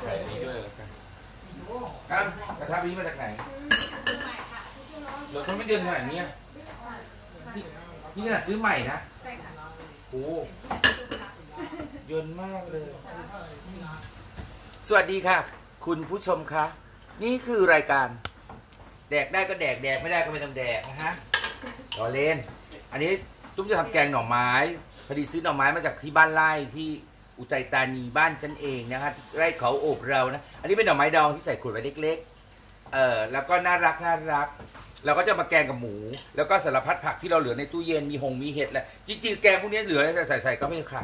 ใส่อันนี้ด้วยแล้วกันอ้าวกระทะนี้มาจากไหนซื้อใหม่ค่ะทุกที่น้องเราต้องไม่เดือนขนาดนี้อะนี่ขนาดซื้อใหม่นะใช่ค่ะโอ้เยินมากเลย สวัสดีค่ะ คุณผู้ชมคะ นี่คือรายการ แดกได้ก็แดกแดกไม่ได้ก็ไม่ต้องแดกนะฮะรอเล่น อันนี้ตุ้มจะทำแกงหน่อไม้พอดีซื้อหน่อไม้มาจากที่บ้านไร่ที่ อุทัยธานีบ้านฉันเองนะคะไร่เขาโอบเรานะ อันนี้เป็นหน่อไม้ดองที่ใส่ขวดไว้เล็กๆเออแล้วก็น่ารักน่ารัก เราก็จะมาแกงกับหมู แล้วก็สารพัดผักที่เราเหลือในตู้เย็นมีหงมีเห็ดแหละจริงๆแกงพวกนี้เหลือใส่ใส่ก็ไม่ค่ะ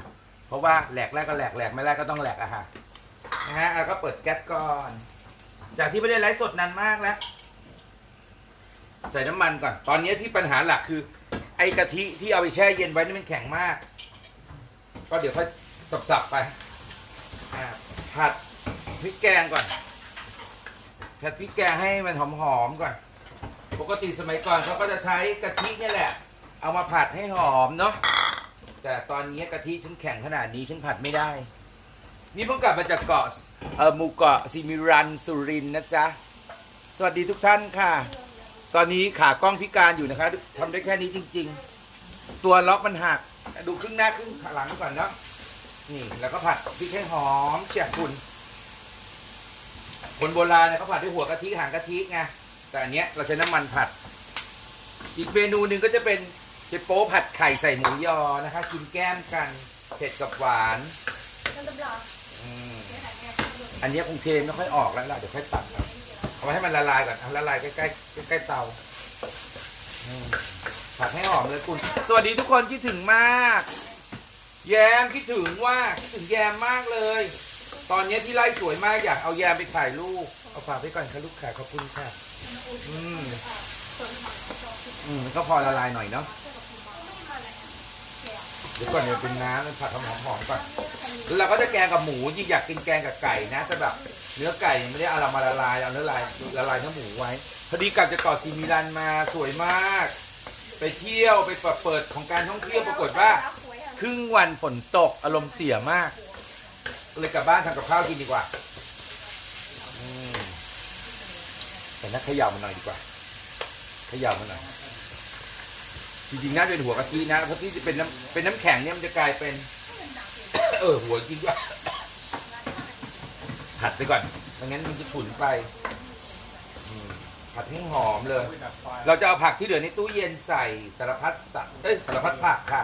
เพราะว่าแหลกแรกก็แหลกแหลกไม่แรกก็ต้องแหลกอะค่ะนะฮะแล้วก็เปิดแก๊สก่อน จากที่ไม่ได้ไลฟ์สดนานมากแล้วใส่น้ำมันก่อน ตอนนี้ที่ปัญหาหลักคือ ไอ้กะทิที่เอาไปแช่เย็นไว้นี่มันแข็งมาก ก็เดี๋ยวค่อย สับๆไปอ่าผัดพริกแกงก่อน ผัดพริกแกงให้มันหอมๆก่อน ปกติสมัยก่อนเขาก็จะใช้กะทิเนี่ยแหละ เอามาผัดให้หอมเนาะ แต่ตอนนี้กะทิฉันแข็งขนาดนี้ฉันผัดไม่ได้ นี่เพิ่งกลับมาจากเกาะเออหมู่เกาะซิมิรันสุรินทร์นะจ๊ะ สวัสดีทุกท่านค่ะ ตอนนี้ขากล้องพิการอยู่นะคะทำได้แค่นี้จริง ๆ ตัวล็อกมันหัก ดูครึ่งหน้าครึ่งหลังก่อนเนาะ นี่แล้วก็ผัดพริกให้หอมเฉียบคุณคนโบราณเนี่ยเขาผัดด้วยหัวกะทิหางกะทิไงแต่อันเนี้ยเราใช้น้ำมันผัด อีกเมนูหนึ่งก็จะเป็นเจโป๊ผัดไข่ใส่หมูยอนะคะกินแก้มกันเผ็ดกับหวานมันจะบล็อกอืมเนี่ยค่ะเนี่ยอันเนี้ยคงเทไม่ค่อยออกแล้วล่ะเดี๋ยวค่อยตัดเอาเอาไว้ให้มันละลายก่อนเอาละลายใกล้ๆใกล้ๆเตาอืมผัดให้หอมเลยคุณ สวัสดีทุกคนคิดถึงมาก แยมคิดถึงว่าคิดถึงแยมมากเลย ตอนนี้ที่ไล่สวยมากอยากเอาแยมไปถ่ายรูปเอาฝากไปก่อนค่ะลูกค้าขอบคุณค่ะ อืมอืมก็พอละลายหน่อยเนาะเดี๋ยวก่อนเดี๋ยวเป็นน้ำมันผัดหอมหอมก่อนแล้วเราก็จะแกงกับหมูยิ่งอยากกินแกงกับไก่นะแต่แบบเนื้อไก่ไม่ได้เอาเรามาละลายเอาเนื้อลายละลายเนื้อหมูไว้พอดีกลับจากเกาะซีมิลันมาสวยมาก ไปเที่ยวไปเปิดของการท่องเที่ยวปรากฏว่า ครึ่งวันฝนตกอารมณ์เสียมาก เลยกลับบ้านทำกับข้าวกินดีกว่าอืมแต่นักขย่ามันหน่อยดีกว่าขย่ามันหน่อยจริงๆน่าจะเป็นหัวกะทินะเพราะที่จะเป็นน้ำเป็นน้ำแข็งเนี่ยมันจะกลายเป็น เออหัวจริงด้วยผัดไปก่อนไม่งั้นมันจะฉุนไปอืมผัดให้หอมเลย เราจะเอาผักที่เหลือในตู้เย็นใส่สารพัดสัตว์เอ้ยสารพัดผักค่ะ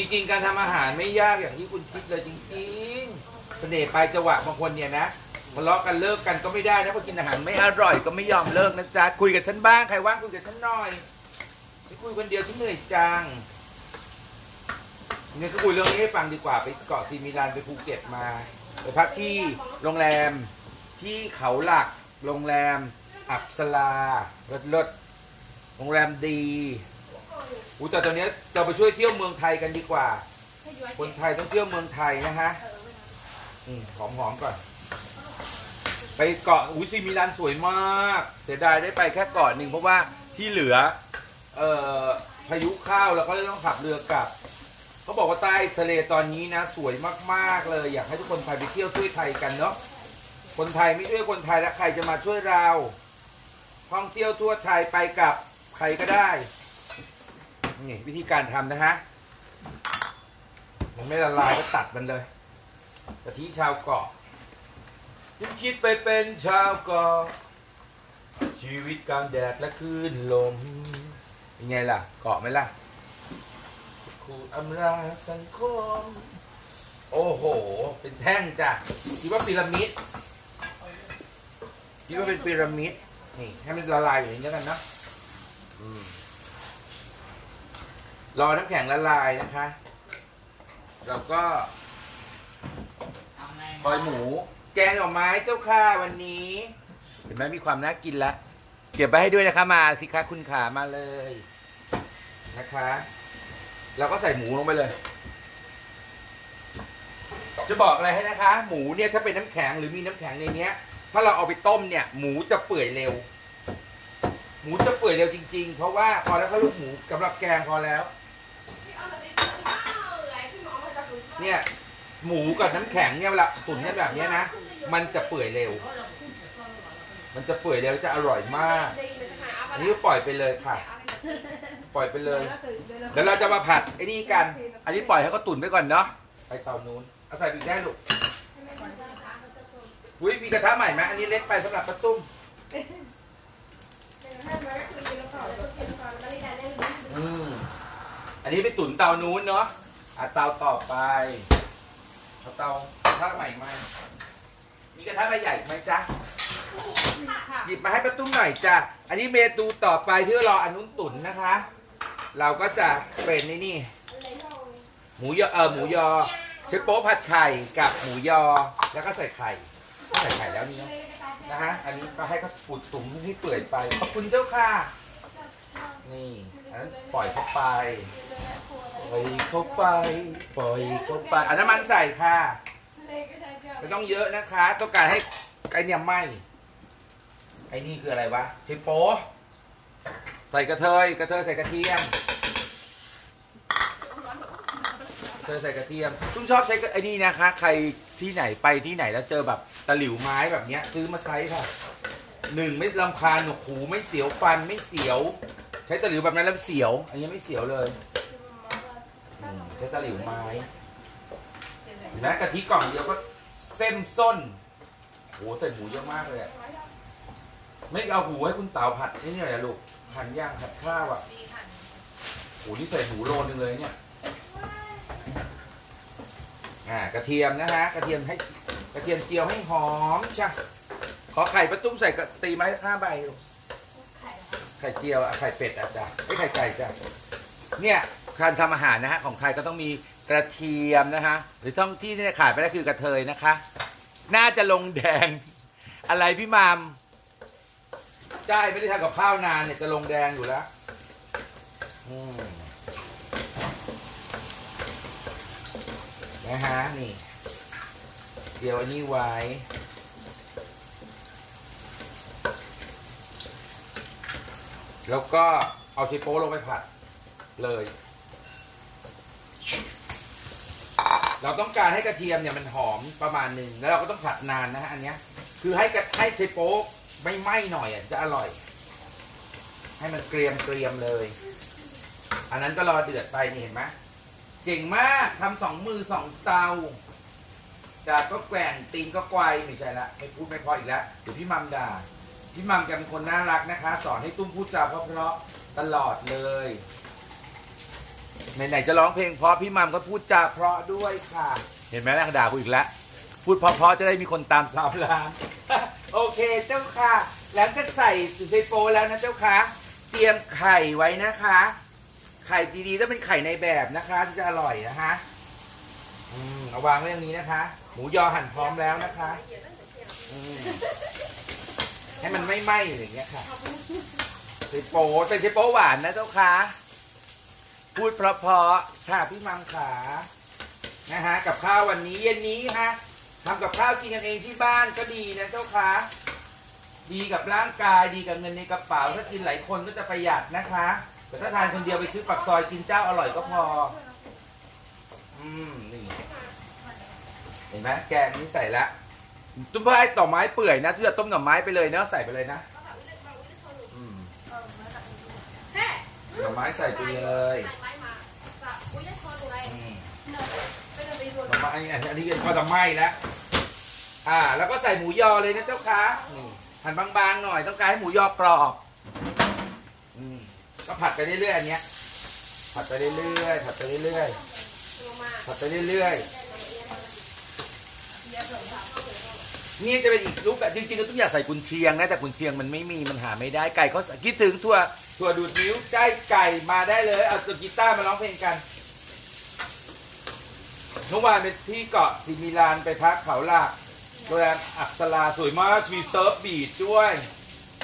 จริงๆ การทำอาหารไม่ยากอย่างที่คุณคิดเลยจริงๆ เสน่ห์ปลายจังหวะบางคนเนี่ยนะทะเลาะกันเลิกกันก็ไม่ได้นะเพราะกินอาหารไม่อร่อยก็ไม่ยอมเลิกนะจ๊ะคุยกับฉันบ้างใครว่างคุยกับฉันหน่อยไม่คุยคนเดียวฉันเหนื่อยจังเนี่ยก็คุยเรื่องนี้ให้ฟังดีกว่าไปเกาะซีมิลันไปภูเก็ตมาไปพักที่โรงแรมที่เขาหลักโรงแรมอับสลาเลิศเลิศโรงแรมดี อุ้แต่ตอนนี้เราไปช่วยเที่ยวเมืองไทยกันดีกว่า คนไทยต้องเที่ยวเมืองไทยนะฮะอืมหอมหอมๆก่อน ไปเกาะอุ้ยซีมิลันสวยมาก เสียดายได้ไปแค่เกาะหนึ่งเพราะว่าที่เหลือ เอ่อพายุเข้าแล้วก็เลยต้องขับเรือกลับเขาบอกว่าใต้ทะเลตอนนี้นะ สวยมากๆเลย อยากให้ทุกคนไทยไปเที่ยวช่วยไทยกันเนาะคนไทยไม่ช่วยคนไทยแล้วใครจะมาช่วยเราท่องเที่ยวทั่วไทยไปกับใครก็ได้ นี่วิธีการทำนะฮะ มันไม่ละลายก็ตัดมันเลยกะทิชาวเกาะฉันคิดไปเป็นชาวเกาะชีวิตกลางแดดและคลื่นลมเป็นไงล่ะ เกาะไหมล่ะขูดอำราสังคม โอ้โห เป็นแท่งจ้ะคิดว่าพีระมิดคิดว่าเป็นพีระมิดนี่ให้มันละลายอยู่ในนี้แล้กันนะอืม รอน้ำแข็งละลายนะคะเราก็คอยหมู แกงหน่อไม้เจ้าค่าวันนี้ เห็นไหมมีความน่ากินละเก็บไปให้ด้วยนะคะมาสิคะคุณขามาเลยนะคะเราก็ใส่หมูลงไปเลย จะบอกอะไรให้นะคะ หมูเนี่ยถ้าเป็นน้ำแข็งหรือมีน้ำแข็งในเนี้ย ถ้าเราเอาไปต้มเนี่ย หมูจะเปื่อยเร็ว หมูจะเปื่อยเร็วจริง ๆ เพราะว่าพอแล้วก็ลูกหมูสำหรับแกงพอแล้ว เนี่ยหมูกับน้ำแข็งเนี่ยเวลาตุ๋นกันแบบเนี้ยนะ มันจะเปื่อยเร็ว มันจะเปื่อยเร็วจะอร่อยมากอันนี้ปล่อยไปเลยค่ะ ปล่อยไปเลย เดี๋ยวเราจะมาผัดไอ้นี่กัน อันนี้ปล่อยให้เขาตุ๋นไปก่อนเนาะ ไปเตานู้น เอาใส่ปีกได้ลูกอุ้ยมีกระทะใหม่ไหมอันนี้เล็กไปสำหรับประตุ้มอืมอันนี้ไปตุ๋นเตานู้นเนาะ อะเตาต่อไปเอาเตากระทะใหม่มามีกระทะใบใหญ่ไหมจ๊ะหยิบมาให้ประตุ้มหน่อยจ้ะอันนี้เมนูต่อไปที่รออันนู้นตุ๋นนะคะ เราก็จะเป็นนี่นี่หมูยอเออหมูยอเชฟโป๊ผัดไข่กับหมูยอแล้วก็ใส่ไข่ใส่ไข่แล้วนี่เนอะนะฮะอันนี้ก็ให้เขาปุดตุ๋มให้เปื่อยไปขอบคุณเจ้าค่ะ นี่อันนั้นปล่อยเข้าไปป ล่อยเข้าไป ปล่อยเข้าไปอันน้ำมันใส่ค่ะ ไม่ต้องเยอะนะคะ ต้องการให้ไอเนี่ยไหมไอ้นี่คืออะไรวะเชฟโป๊ใส่กระเทย กระเทยใส่กระเทียมกระเทยใส่กระเทียมตุ้มชอบใช้ไอ้นี่นะคะ ใครที่ไหนไปที่ไหนแล้วเจอแบบตะหลิวไม้แบบเนี้ย ซื้อมาใช้ค่ะหนึ่งไม่ลำคาญหนวกหูไม่เสียวฟันไม่เสียว ใช้ตะหลิวแบบนั้นแล้วเสียว อันนี้ไม่เสียวเลย อืมใช้ตะหลิวไม้เห็นไหมกะทิกล่องเดียวก็เส้นส้นโหใส่หมูเยอะมากเลยอะไม่เอาหูให้คุณเต๋าผัดนี่หน่อยนะลูกหั่นย่างผัดข้าวอะโหนี่ใส่หมูโลนึงเลยเนี่ยอ่ากระเทียมนะฮะกระเทียมให้กระเทียมเจียวให้หอมใช่ขอไข่ประตุ้มใส่กระตีไม้ห้าใบลูกไข่เจียวอะไข่เป็ดอะจ้ะไม่ไข่ไก่จ้ะเนี่ย การทำอาหารนะฮะของไทยก็ต้องมีกระเทียมนะฮะหรือต้องที่เนี่ยขาดไปได้คือกระเทยนะคะ น่าจะลงแดง อะไรพี่มามใช่ไม่ได้ทำกับข้าวนานเนี่ยจะลงแดงอยู่แล้วนะฮะนี่ เดี๋ยวอันนี้ไว้แล้วก็เอาชิโป้ลงไปผัดเลย เราต้องการให้กระเทียมเนี่ยมันหอมประมาณหนึ่งแล้วเราก็ต้องผัดนานนะฮะอันเนี้ย คือให้กระให้ชิโป้ไม่ไหม้หน่อยอะจะอร่อย ให้มันเกรียมเกรียมๆเลย อันนั้นก็รอเดือดไปนี่เห็นไหมเก่งมากทำสองมือสองเตาจากก็แกว่งตีนก็ไกวไม่ใช่ละไม่พูดไม่พออีกแล้วเดี๋ยวพี่มัมด่าพี่มัมแกเป็นคนน่ารักนะคะ สอนให้ตุ้มพูดจาเพราะๆตลอดเลย ไหนๆจะร้องเพลงเพราะพี่มัมก็พูดจาเพราะด้วยค่ะ เห็นไหมล่ะด่ากูอีกแล้ว พูดเพราะๆจะได้มีคนตามสามล้าน โอเคเจ้าค่ะ หลังจากใส่สุไซโปแล้วนะเจ้าค่ะ เตรียมไข่ไว้นะคะ ไข่ดีๆต้องเป็นไข่ในแบบนะคะที่จะอร่อยนะคะอืมเอาวางไว้อย่างนี้นะคะ หมูยอหั่นพร้อมแล้วนะคะอืมให้มันไม่ไหม้อย่างเงี้ยค่ะเชโป้เป็นเชโป้หวานนะเจ้าค่ะ พูดเพราะๆค่ะพี่มังขานะฮะกับข้าววันนี้เย็นนี้ฮะทำกับข้าวกินกันเองที่บ้านก็ดีนะเจ้าค่ะดีกับร่างกายดีกับเงินในกระเป๋า ถ้ากินหลายคนก็จะประหยัดนะคะ แต่ถ้าทานคนเดียวไปซื้อปักซอยกินเจ้าอร่อยก็พอ อืมนี่เห็นไหมแกงนี้ใส่ละตุ้มเพื่อให้ต่อไม้เปื่อยนะที่จะต้มหน่อไม้ไปเลยเนาะใส่ไปเลยนะอืม หน่อไม้ใส่ไปเลยอืมหน่อไม้อันนี้อันนี้ก็จะไหม้แล้วอ่า แล้วก็ใส่หมูยอเลยนะเจ้าคะนี่หั่นบางๆหน่อยต้องการให้หมูยอกรอบอืมก็ผัดไปเรื่อยๆอันเนี้ยผัดไปเรื่อยๆผัดไปเรื่อยๆผัดไปเรื่อยๆ นี่จะเป็นอีกรูปแบบจริงๆก็ต้องอยากใส่กุนเชียงนะแต่กุนเชียงมันไม่มีมันหาไม่ได้ไก่เขาคิดถึงถั่วถั่วดูดนิ้วใจไก่มาได้เลยเอาตัวกีตาร์มาร้องเพลงกันเมื่อวานไปที่เกาะทิมิลานไปพักเขาหลากโรงแรมอักษราสวยมากมีเซิร์ฟบีชด้วย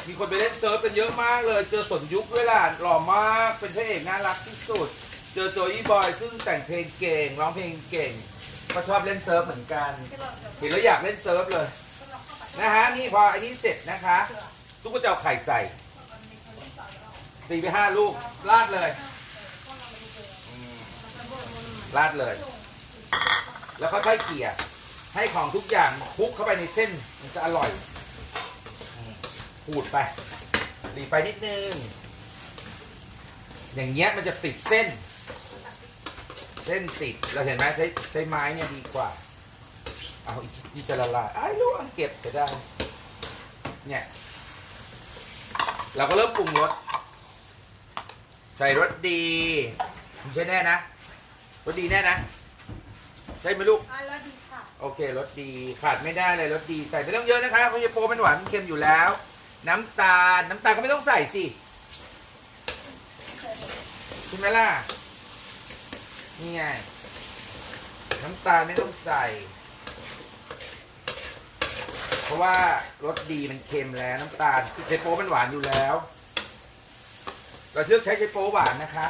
มีคนไปเล่นเซิร์ฟกันเยอะมากเลย เจอสนยุคด้วยล่ะหล่อมากเป็นพระเอกน่ารักที่สุด เจอโจยี่บอยซึ่งแต่งเพลงเก่งร้องเพลงเก่งก็ชอบเล่นเซิร์ฟเหมือนกันเห็นแล้วอยากเล่นเซิร์ฟเลย นะฮะนี่พออันนี้เสร็จนะคะตุ๊กก็จะเอาไข่ใส่ตีไปห้าลูกลาดเลยลาดเลย แล้วค่อยๆเขี่ยให้ของทุกอย่างคลุกเข้าไปในเส้นมันจะอร่อยขูดไปรีไปนิดนึงอย่างเงี้ยมันจะติดเส้น เส้นติดเราเห็นไหมใช้ใช้ไม้เนี่ยดีกว่า เอาอีกนี่จะละลายไอ้ายรู้เก็บจะได้ เนี่ย เราก็เริ่มปรุงรสใส่รสดีไม่ใช่แน่นะรสดีแน่นะใช่ไหมลูกอะแล้วดีค่ะ โอเครสดีขาดไม่ได้เลยรสดีใส่ไม่ต้องเยอะนะคะเพราะยาโปมันหวานมันเค็มอยู่แล้ว น้ำตาลน้ำตาลก็ไม่ต้องใส่สิใช่ไหมล่ะนี่ไงน้ำตาลไม่ต้องใส่เพ ราะว่ารสดีมันเค็มแล้วน้ำตาลเชโปมันหวานอยู่แล้ว เราเลือกใช้เชโปหวานนะคะ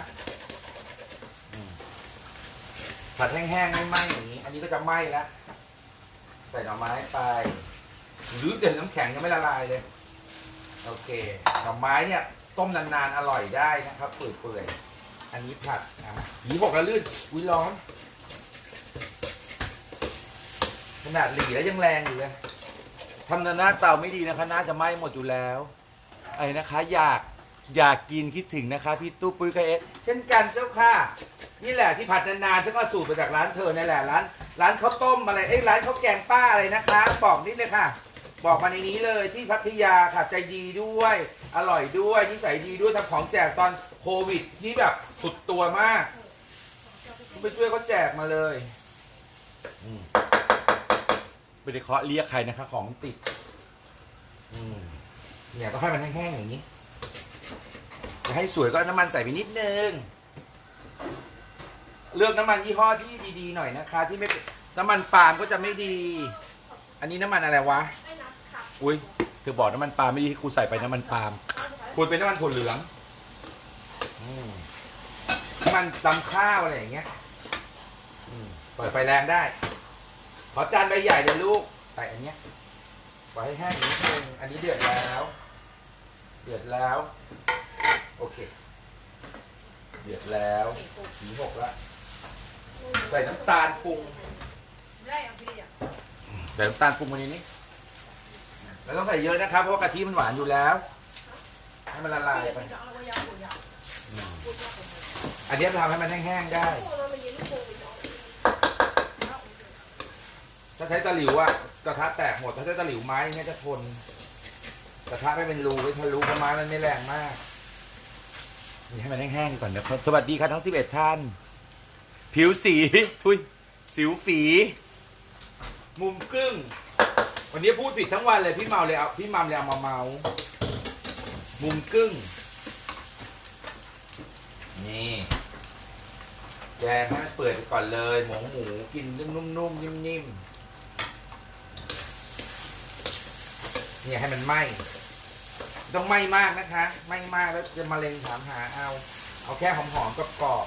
ผัดแห้งๆไม่ไหม้อย่างนี้ อันนี้ก็จะไหม้แล้ว ใส่หน่อไม้ไป หรือเดี๋ยวน้ำแข็งยังไม่ละลายเลย โอเค หน่อไม้เนี่ย ต้มนานๆ อร่อยได้นะครับ เปื่อยๆ อันนี้ผัดนะหีหกแล้วลื่นอุ้ยร้อน ขนาดหลีแล้วยังแรงอยู่เลย ทำหน้าเตาไม่ดีนะคะน่าจะไหม้หมดอยู่แล้วไอ้นะคะ อยากอยากกินคิดถึงนะคะ พี่ตู้ปุ้ยกเอ๊ะเช่นกันเจ้าค่ะ นี่แหละที่ผัดนานๆฉันก็สูตรมาจากร้านเธอนี่แหละร้าน ร้านข้าวต้มอะไรเอ้ยร้านข้าวแกงป้าอะไรนะคะ บอกนิดเลยค่ะ บอกมาในนี้เลยที่พัทยาค่ะใจดีด้วย อร่อยด้วยนิสัยดีด้วยทำของแจกตอนโควิดที่แบบสุดตัวมากไปช่วยเขาแจกมาเลยอื ไม่ได้เคาะเรียกใครนะคะ ของติด อืมเนี่ยต้องให้มันแห้งๆอย่างนี้จะให้สวยก็น้ำมันใส่ไปนิดนึง เลือกน้ำมันยี่ห้อที่ดีๆหน่อยนะคะ ที่ไม่เป็นน้ำมันปาล์มก็จะไม่ดี อันนี้น้ำมันอะไรวะไม่นับค่ะอุ้ยเธอบอกน้ำมันปาล์มไม่ดีที่กูใส่ไปน้ำมันปาล์มควรเป็นน้ำมันถั่วเหลืองอืมน้ำมันตำข้าวอะไรอย่างเงี้ยอืมเปิดไฟแรงได้ ขอจานใบใหญ่เลยลูกใส่อันเนี้ยปล่อยให้แห้งนิดนึงอันนี้เดือดแล้ว เดือดแล้ว โอเค เดือดแล้วสีหกแล้วใส่น้ำตาลปรุงได้อะพี่อะใส่น้ำตาลปรุงมาในนี้แล้วต้องใส่เยอะนะครับ เพราะว่ากะทิมันหวานอยู่แล้ว ให้มันละลายไปจะเอาไว้ยาวหัวยาวอืมพูดว่าผมอันนี้ทำให้มันแห้งๆได้ พูดว่ามันเย็นโควิด ถ้าใช้ตะหลิวอะกระทะแตกหมด ถ้าใช้ตะหลิวไม้เงี้ยจะทนกระทะไม่เป็นรูไม่ทะลุเพราะไม้มันไม่แรงมากนี่ให้มันแห้งๆก่อนนะครับ สวัสดีครับทั้ง 11 ท่าน ผิวสีอุ้ยสิวฝี มุมกึ้ง วันนี้พูดผิดทั้งวันเลยพี่เมาเลยเอาพี่มัมเลยเอามาเมา มุมกึ้ง นี่แกงให้มันเปื่อยไปก่อนเลย หมูหมูกินนุ่มๆนิ่มๆ เนี่ยให้มันไหม้ต้องไหม้มากนะคะไหม้มากแล้วจะมาเร็งถามหาเอา เอาแค่หอมๆกรอบ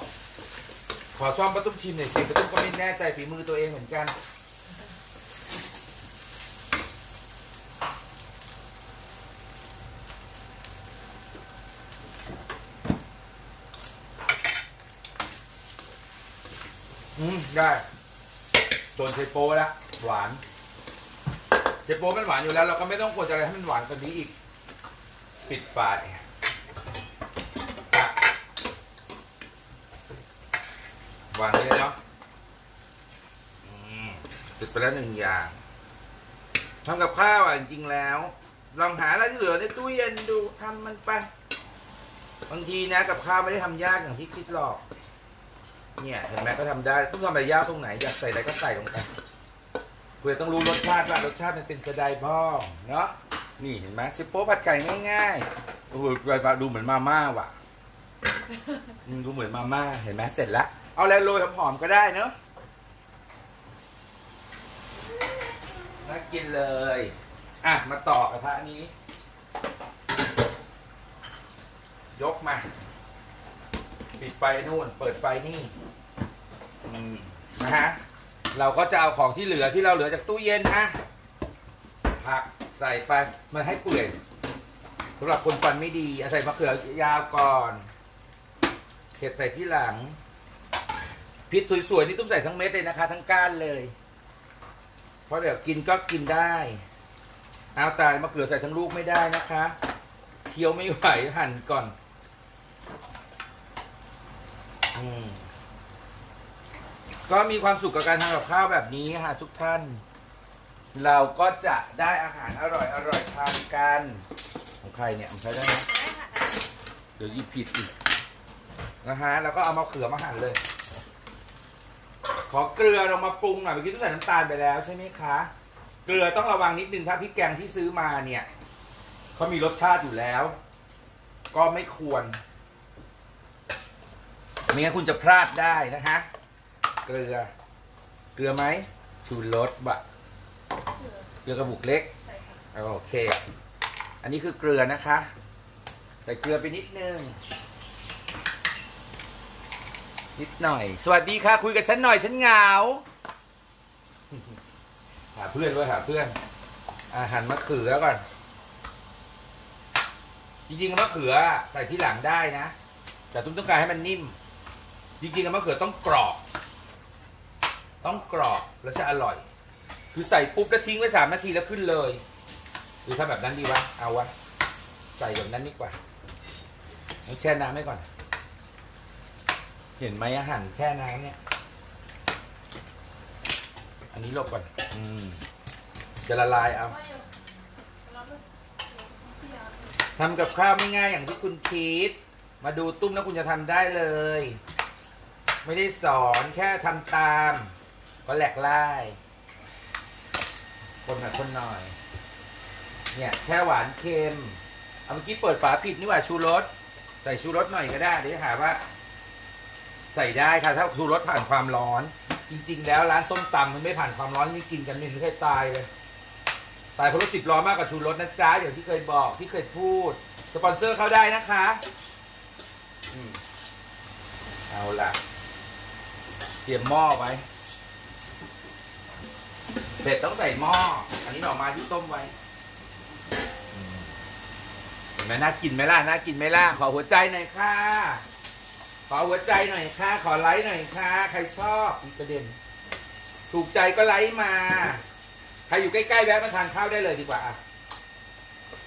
ขอซ่อมประตุ้มชิมหน่อยสิประตุ้มก็ไม่แน่ใจฝีมือตัวเองเหมือนกันอืมได้โดนเชโป้แล้วหวาน เชโป้มันหวานอยู่แล้ว เราก็ไม่ต้องกดอะไรให้มันหวานกว่านี้อีก ปิดฝาอะวางเลยเนาะปิดไปแล้วหนึ่งอย่างทำกับข้าวอะจริงๆแล้ว ลองหาอะไรที่เหลือในตู้เย็นดูทำมันไปบางทีนะกับข้าวไม่ได้ทำยากอย่างที่คิดหรอก เนี่ยเห็นไหมก็ทำได้ต้องทำอะไรยากตรงไหนอยากใส่อะไรก็ใส่ลงไป เพื่อต้องรู้รสชาติว่ารสชาติมันเป็นกระไดบ้องเนาะนี่เห็นไหมซิโป้ผัดไก่ง่ายๆโอ้โหดูเหมือนมาม่าว่ะอืมดูเหมือนมาม่าเห็นไหมเสร็จแล้วเอาอะไรโรยหอมๆก็ได้เนาะน่ากินเลย อะ มาต่อกระทะนี้ ยกมา ปิดไฟนู่น เปิดไฟนี่ เราก็จะเอาของที่เหลือที่เราเหลือจากตู้เย็นนะผักใส่ไปมันให้เปื่อยสำหรับคนฟันไม่ดีอาใส่มะเขือยาวก่อนเห็ดใส่ที่หลังพริกสวยๆนี่ตุ้มใส่ทั้งเม็ดเลยนะคะ ทั้งก้านเลย เพราะเดี๋ยวกินก็กินได้ เอาตายมะเขือใส่ทั้งลูกไม่ได้นะคะเคี้ยวไม่ไหวหั่นก่อน อืม ก็มีความสุขกับการทำกับข้าวแบบนี้ค่ะทุกท่าน เราก็จะได้อาหารอร่อยอร่อยทานกันของใครเนี่ยมันใช้ได้ไหมได้ค่ะเดี๋ยวหยิบผิดอีกนะฮะแล้วก็เอามะเขือมาหั่นเลย ขอเกลือลงมาปรุงหน่อยเมื่อกี้ต้องใส่น้ำตาลไปแล้วใช่ไหมคะ เกลือต้องระวังนิดนึงถ้าพริกแกงที่ซื้อมาเนี่ยเขามีรสชาติอยู่แล้ว ก็ไม่ควรไม่งั้นคุณจะพลาดได้นะคะ เกลือ เกลือไหมชูรสบะเกลือกลือกระบุกเล็กใช่ค่ะโอเค อันนี้คือเกลือนะคะใส่เกลือไปนิดนึงนิดหน่อย สวัสดีค่ะ คุยกับฉันหน่อยฉันเหงา หาเพื่อนด้วยหาเพื่อน อาหารมะเขือก่อน จริงๆมะเขือใส่ที่หลังได้นะ แต่ตุ้มต้องการให้มันนิ่ม จริงๆมะเขือต้องกรอบ ต้องกรอบแล้วจะอร่อย คือใส่ปุ๊บแล้วทิ้งไว้สามนาทีแล้วขึ้นเลยหรือถ้าแบบนั้นดีวะเอาวะใส่แบบนั้นดีกว่าให้แช่น้ำไว้ก่อน เห็นไหมอาหารแช่น้ำเนี่ย อันนี้ลบก่อน อืมจะละลายเอาว่าอยู่เราไม่พี่ยาทำกับข้าวไม่ง่ายอย่างที่คุณคิด มาดูตุ้มแล้วคุณจะทำได้เลย ไม่ได้สอนแค่ทำตาม ก็แหลกไล่คนหน่อยคนหน่อย เนี่ยแค่หวานเค็มเอาเมื่อกี้เปิดฝาผิดนี่หว่าชูรสใส่ชูรสหน่อยก็ได้เดี๋ยวหาว่า ใส่ได้ค่ะถ้าชูรสผ่านความร้อน จริง ๆ แล้วร้านส้มตำมันไม่ผ่านความร้อนนี่กินกันไม่เคยตายเลยตายเพราะรถสิบล้อนมากกว่าชูรสนะจ๊ะอย่างที่เคยบอกที่เคยพูด สปอนเซอร์เข้าได้นะคะอืมเอาล่ะ เตรียมหม้อไว้ เสร็จต้องใส่หม้อ อันนี้หน่อไม้ที่ต้มไว้เห็นไหมน่ากินไหมล่ะ น่ากินไหมล่ะ ขอหัวใจหน่อยค่ะ ขอหัวใจหน่อยค่ะ ขอไลค์หน่อยค่ะ ใครชอบมีประเด็น ถูกใจก็ไลค์มา ใครอยู่ใกล้ๆแวะมาทานข้าวได้เลยดีกว่า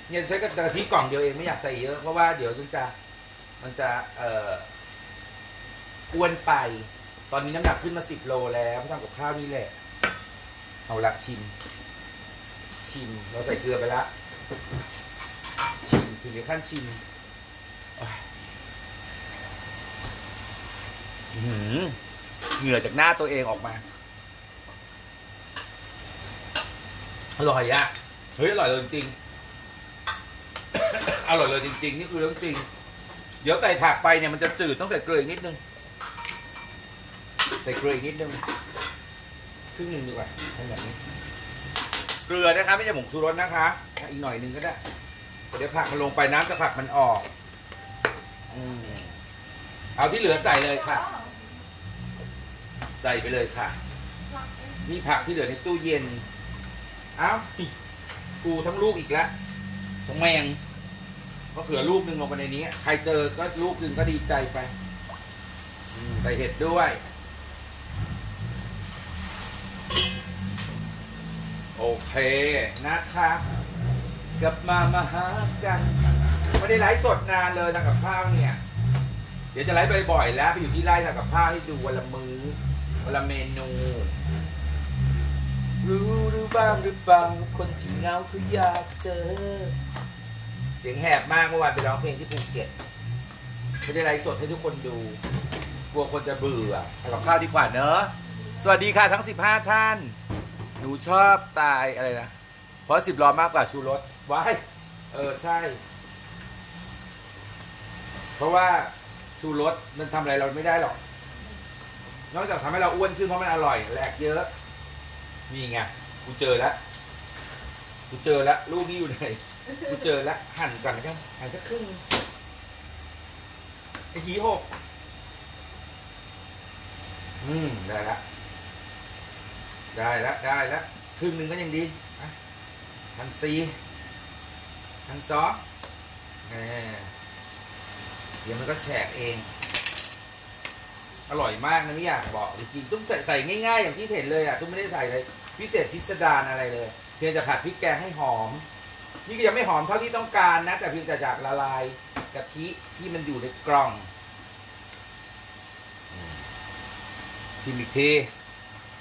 เนี่ยใช้กระทิกล่องเดียวเองไม่อยากใส่เยอะ เพราะว่าเดี๋ยวมันจะ มันจะ เอ่ออ้วนไป ตอนนี้น้ำหนักขึ้นมาสิบโลแล้วเพราะทำกับข้าวนี่แหละ เอาละชิม ชิมเราใส่เกลือไปละชิมถึงขั้นชิมอะอื้อหือเหงื่อจากหน้าตัวเองออกมาอร่อยอะเฮ้ยอร่อยเลยจริงอร่อยเลยจริง ๆ นี่คือเรื่องจริง เดี๋ยวใส่ผักไปเนี่ยมันจะจืดต้องใส่เกลืออีกนิดนึง ใส่เกลืออีกนิดนึง ครึ่งหนึ่งดีกว่าให้แบบนี้ เกลือนะคะไม่ใช่หมูชูรสนะคะอีกหน่อยหนึงก็ได้ เดี๋ยวผักมันลงไปน้ำจะผักมันออกอมเอาที่เหลือใส่เลยค่ะ ใส่ไปเลยค่ะนี่ผักที่เหลือในตู้เย็น เอ้ากูทั้งลูกอีกแล้วทั้งแมงก็เขือลูกหนึ่งลงไปในนี้ ใครเจอก็ลูกหนึ่งก็ดีใจไปอืมใส่เห็ดด้วย โอเคนะคะกลับมามาหากันไม่ได้ไลฟ์สดนานเลยทำกับข้าวเนี่ย เดี๋ยวจะไลฟ์บ่อยๆแล้วไปอยู่ที่ไร่ทำกับข้าวให้ดูวันละมือ้อวันละเมนูรู้หรือบ้างหรือเปล่าคนที่เงาเขาอยากเจอ เสียงแหบมากเมื่อวานไปร้องเพลงที่ภูเก็ตไม่ได้ไลฟ์สดให้ทุกคนดูกลัวคนจะเบื่อทำกับข้าวดีกว่าเนอะสวัสดีค่ะทั้ง 15 ท่าน หนูชอบตายอะไรนะ เพราะสิบล้อมากกว่าชูรสว้ายเออใช่ เพราะว่าชูรสมันทำอะไรเราไม่ได้หรอก นอกจากทำให้เราอ้วนขึ้นเพราะมันอร่อยแหลกเยอะ นี่ไงกูเจอแล้วกูเจอแล้วลูกนี่อยู่ไหนกูเจอแล้วหั่นก่อนนะครับหั่นสักครึ่งไอ้หีหกอืมได้แล้ว ได้แล้วได้แล้วครึ่งหนึ่งก็ยังดีอะพันสี่พันสองเดี๋ยวมันก็แฉกเอง อร่อยมากนะไม่อยากบอกจริงๆตุ้มใส่ใส่ง่ายๆอย่างที่เห็นเลยอะตุ้มไม่ได้ใส่เลยพิเศษพิสดารอะไรเลย เพียงแต่ผัดพริกแกงให้หอม นี่ก็ยังไม่หอมเท่าที่ต้องการนะ แต่เพียงแต่จากละลายกะทิที่มันอยู่ในกล่องชิมอีกที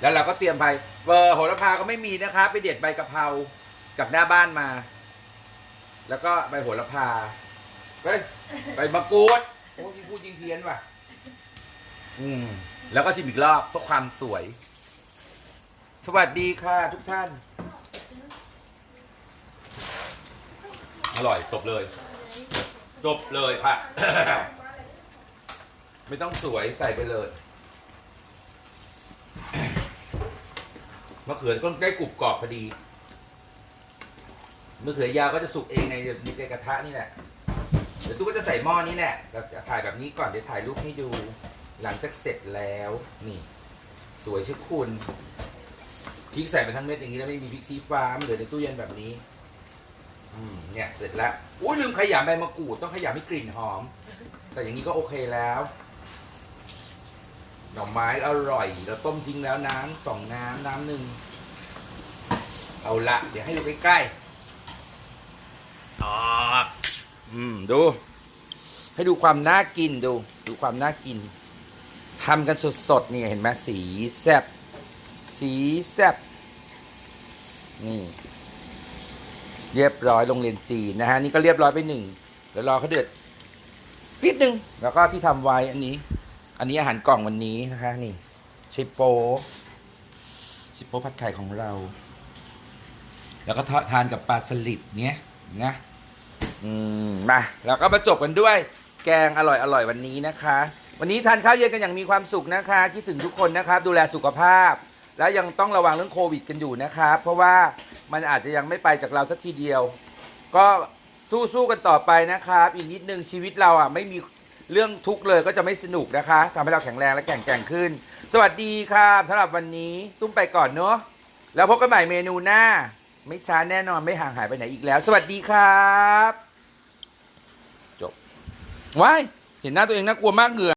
แล้วเราก็เตรียมไปเบอร์โหระพาก็ไม่มีนะคะ ไปเด็ดใบกะเพราจากหน้าบ้านมา แล้วก็ใบโหระพาเฮ้ยใบมะกรูดโอ้ยพูดยิงเพี้ยนว่ะ อืม แล้วก็ชิมอีกรอบเพื่อความสวย สวัสดีค่ะทุกท่าน อร่อยจบเลย จบเลยค่ะ ไม่ต้องสวยใส่ไปเลย มะเขือก็ได้กรุบกรอบพอดีมะเขือยาวก็จะสุกเองในในกระทะนี่แหละเดี๋ยวตู้ก็จะใส่หม้อนี้แหละเราจะถ่ายแบบนี้ก่อนเดี๋ยวถ่ายรูปให้ดู หลังจากเสร็จแล้วนี่ สวยชื่อคุณพริกใส่ไปทั้งเม็ดอย่างนี้แล้วไม่มีพริกซีฟ้ามันเหลือในตู้เย็นแบบนี้ อืมเนี่ยเสร็จแล้วอุ้ยลืมขยำใบมะกรูดต้องขยำให้กลิ่นหอม แต่อย่างนี้ก็โอเคแล้ว หน่อไม้อร่อย เราต้มทิ้งแล้วน้ำสองน้ำน้ำหนึ่งเอาละเดี๋ยวให้ดูใกล้ๆอ๋ออืมดู ให้ดูความน่ากินดู ดูความน่ากินทำกันสดๆเนี่ยเห็นไหมสีแซบสีแซบนี่ เรียบร้อยโรงเรียนจีนนะฮะนี่ก็เรียบร้อยไปหนึ่งเดี๋ยวรอเขาเดือดนิดนึงแล้วก็ที่ทำไว้อันนี้ อันนี้อาหารกล่องวันนี้นะคะ นี่ชิปโปชิปโปผัดไข่ของเรา แล้วก็ทานกับปลาสลิดเนี้ยนะอืมมาแล้วก็มาจบกันด้วย แกงอร่อยอร่อยวันนี้นะคะ วันนี้ทานข้าวเย็นกันอย่างมีความสุขนะคะคิดถึงทุกคนนะครับ ดูแลสุขภาพ แล้วยังต้องระวังเรื่องโควิดกันอยู่นะครับเพราะว่ามันอาจจะยังไม่ไปจากเราสักทีเดียว ก็สู้ๆกันต่อไปนะครับ อีกนิดนึงชีวิตเราอะไม่มี เรื่องทุกข์เลยก็จะไม่สนุกนะคะทำให้เราแข็งแรงและแข็งแกร่งขึ้น สวัสดีครับสำหรับวันนี้ตุ้มไปก่อนเนาะแล้วพบกันใหม่เมนูหน้า ไม่ช้าแน่นอนไม่ห่างหายไปไหนอีกแล้ว สวัสดีครับจบว้ายเห็นหน้าตัวเองน่ากลัวมากเหงื่อ